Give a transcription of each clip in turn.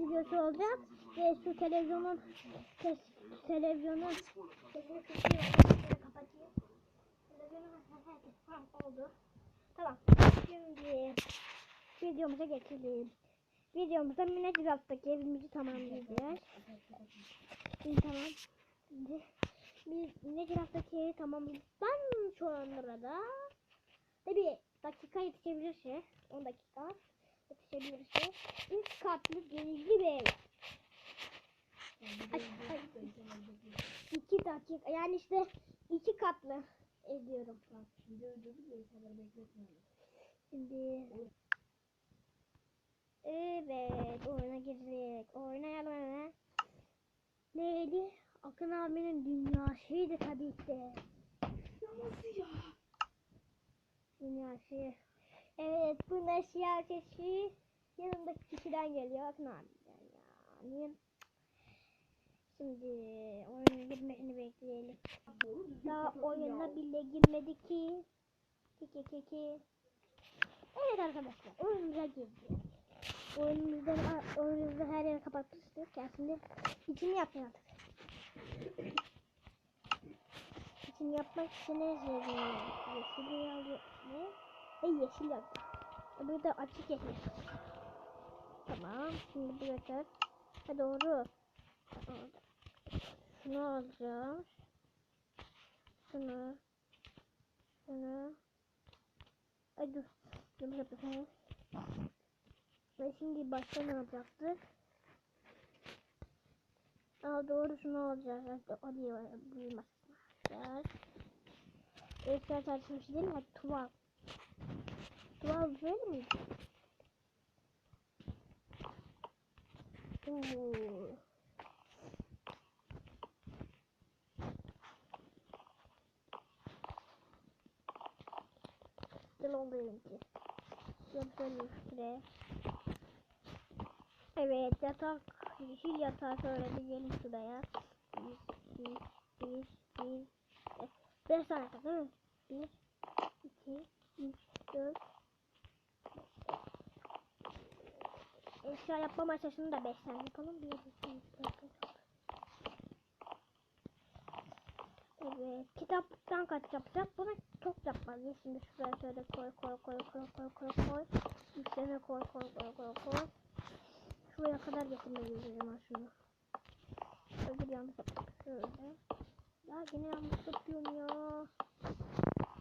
videosu olacak. Ve şu televizyonun ses, televizyonun sesini kapatayım. Televizyonun tamam oldu. Tamam. Şimdi videomuza geçelim. Videomuzda Mine Ciraft'taki evimizi tamamlayacağız. Şimdi tamam. Şimdi biz Mine Ciraft'taki evi tamamladıktan sonra da tabi dakika yetişebilirse 10 dakika yetişebilirse 3 katlı genişli bir ev. İki dakika yani işte iki katlı ediyorum. Şimdi Evet oyuna girdik. Oynayalım hemen. Neydi? Akın abinin dünyasıydı tabii ki. de. Dünyası. Evet bu da siyaseti yanındaki kişiden geliyor. Akın abiden yani. Şimdi oyuna girmesini bekleyelim. Daha oyuna bile girmedi ki. Ki ki ki. Evet arkadaşlar oyunumuza girdik. Oyunumuzda, oyunumuzda her yeri kapatmıştık. Yani şimdi içini yapmayalım. İçini yapmak için ne yazıyor? Yeşil yazıyor. Ne? E yeşil yazıyor. Burada açık yeşil. Tamam. Şimdi yeter. Ha doğru. Şunu alacağım. Şunu. Şunu. Ay dur. Dur. Ve şimdi başka ne yapacaktık? Aa doğrusu ne olacak? Evet, o diyor büyümesi. Evet. Ekran tartışması değil mi? Tuval. Tuval böyle miydi? Oo. Güzel oldu benimki. Yapalım şuraya. Evet yatak yeşil yatağı şöyle dizelim şuraya. Bir, bir, bir, bir, beş. Tane değil mi? Bir, iki, üç, dört, beş. Eşya yapma masasını da beş tane yapalım. Evet, kitaptan kaç yapacak? Buna çok yapmalıyız. Şimdi şuraya şöyle koy koy koy koy koy koy koy. Üstüne koy koy koy koy koy. Şuraya kadar getirmeliyiz o zaman. Şöyle bir yanlış. Şöyle. Ya yine yanlış yapıyorum ya.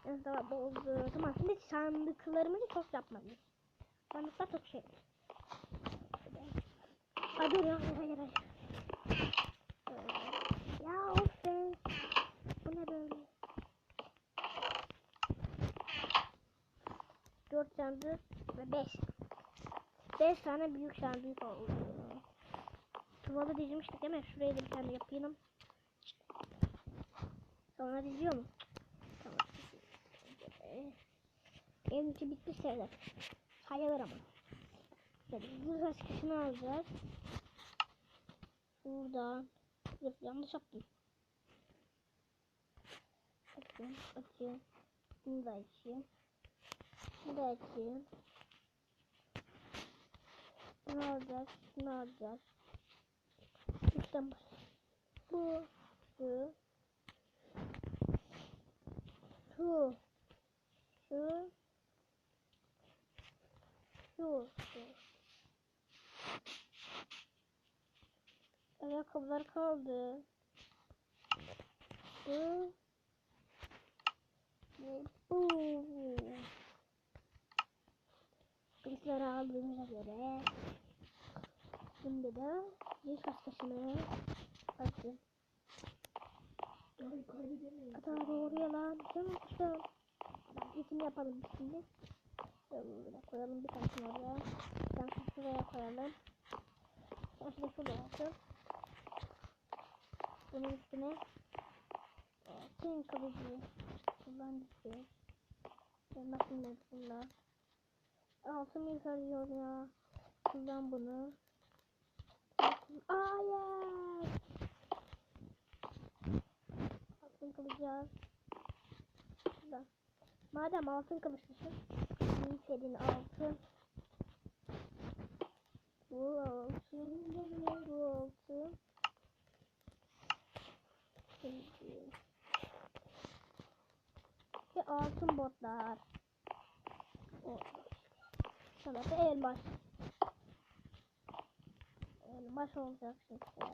Evet tamam oldu. Tamam şimdi sandıklarımızı çok yapmalıyız. Sandıklar çok şey. Dur ya hayır hayır. Şöyle. Ya of be. Bu ne böyle? Dört sandık ve beş. Beş tane büyük sandık oldu. Tuvalı dizmiştik değil mi? Şuraya da bir tane yapayım. Sonra diziyor mu? Tamam. Ee, Benim için bitti sayılır. Sayılır ama. Şöyle zırh askısını alacağız. Buradan. Yok yanlış yaptım. Açayım, açayım. Bunu da açayım. Bunu da açayım. Bunu alacağız, bunu alacağız. İşte bu. Bu, şu, şu, şu, şu, şu. Ayakkabılar kaldı. Bu, ve bu. Kılıçları aldığımıza göre şimdi de yüz kaskasını açtım. Hata doğru yalan. Tamam işte. İçini yapalım şimdi. Böyle koyalım bir tanesini oraya. Bir tanesini şuraya koyalım. Tanesini şuraya atın. Bunun üstüne Kim kalıcı kullan düşüyor. Ben bakayım ben kullan. Altın yıkarıyor ya. Kullan bunu. Hayır. Altın kılıcı Kullan. Madem altın kılıçlısın. senin altın. Bu Şimdi. Ve altın botlar. Sana da elmas. Elmas olacak işte.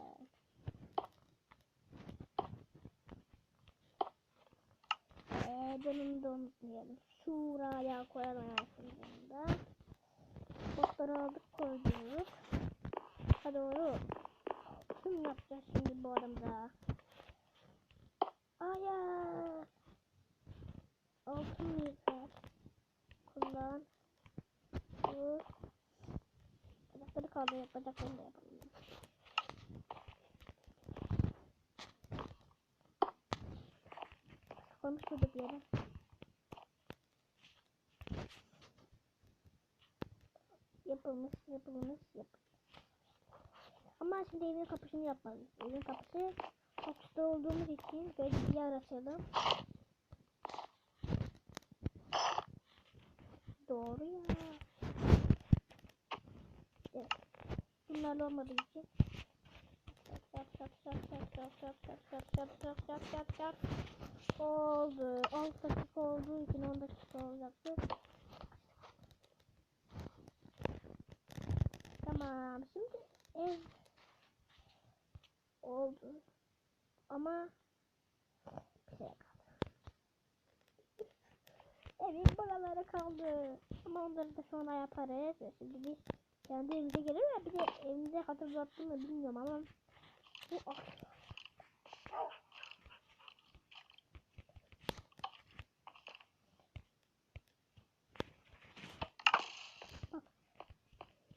Eee dönümü de unutmayalım. Şuraya koyamayasın bunda. Botları aldık koyduk. Hadi oğlum. Kim yapacağız şimdi bu adamda? Hayır. Altın yeter. Kullan. Bu. Bacakları kaldı. Bacaklarını da yapalım. Bir yere. Yapılmış, yapılmış, yapılmış. Ama şimdi evin kapısını yapmalıyız. Evin kapısı olduğumuz için böyle bir yer. Doğru ya. Evet. Bunlar olmadığı için oldu. 10 dakika olduğu için 10 dakika olacaktı. Tamam. Şimdi ev oldu. Ama şey. Evin buralara kaldı. Ama onları da sonra yaparız. Şimdi biz kendi evimize gelir ya bir de evimize hatırlattım mı bilmiyorum ama bu. Bak.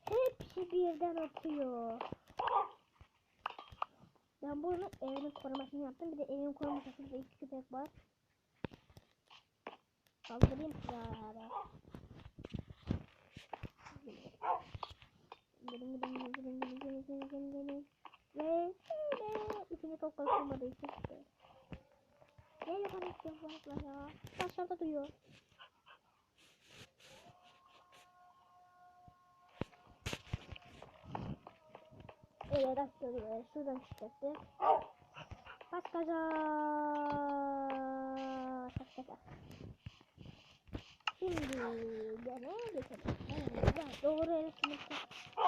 Hepsi birden atıyor. Ben buranın evinin korumasını yaptım. Bir de evin koruması şurada iki köpek var. Kaldırayım silahı. Gelin gelin gelin gelin gelin gelin gelin gelin. Ve şöyle. İçini çok kalkılmadığı için. Ne yukarı istiyor bu ya? Aşağıda duruyor. Evet açtırıyor. Şuradan çıkarttı. Kaç kaza. Kaç kaza. Şimdi gene geçelim. Doğru sınıfta.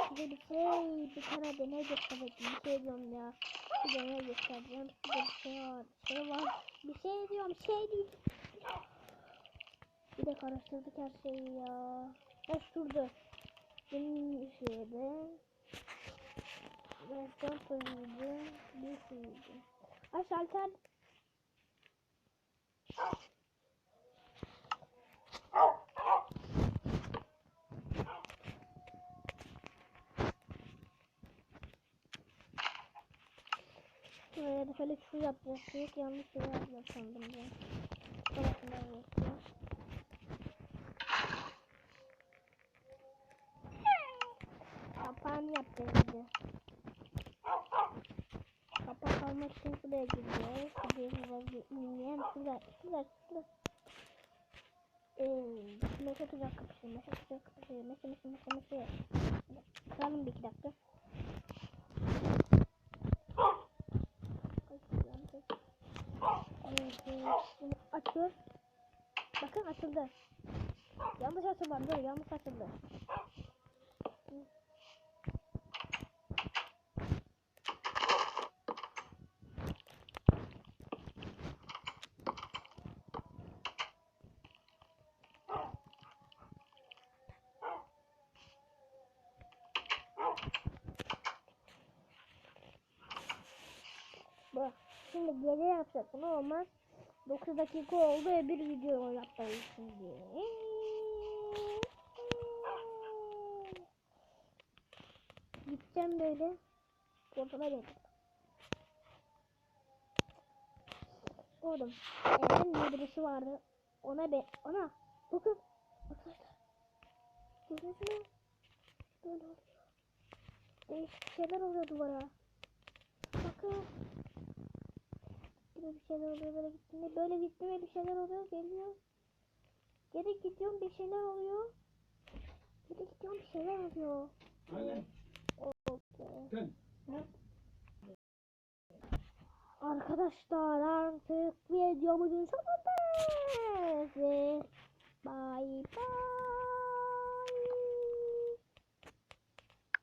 Size bir şey bir tane deney göstereceğim. Bir şey diyorum ya. Bir deney göstereceğim. Size bir şey var. Bir şey var. Bir şey diyorum. Şey değil. Bir de karıştırdık her şeyi ya. Ha şurada. Benim şeyde. Restoran koyuydu. Bir suyuydu. Ay şalter. Şuraya da şöyle şu yapacaktık. Yanlış şey yapacağım sandım ben. Tarafından yapacağım. Kapağını yapacağız bir kalmak için buraya gidiyoruz. Gidiyoruz. Yani şurada, şurada, şurada. Ee, meşe tuzak kapışıyor, meşe tuzak kapışıyor, meşe meşe meşe meşe. Kıralım bir iki dakika. Açıyoruz. Bakın açıldı. Yanlış açılmam değil, yanlış açıldı. Bak şimdi gece yapacak bunu olmaz. 9 dakika oldu ve bir video yapmalıyız şimdi. Gideceğim böyle. Ortada benim. Oğlum. Evin diye birisi vardı. Ona be ona bakın. Arkadaşlar. Gördünüz mü? Böyle oluyor. Değişik şeyler oluyor duvara. Bakın. Gibi bir şeyler oluyor böyle gittiğinde. Böyle gittiğinde bir şeyler oluyor. Geliyor. Geri gidiyorum bir şeyler oluyor. Geri gidiyorum bir şeyler oluyor. Aynen. Arkadaşlar artık videomuzun sonundayız. Ve bay.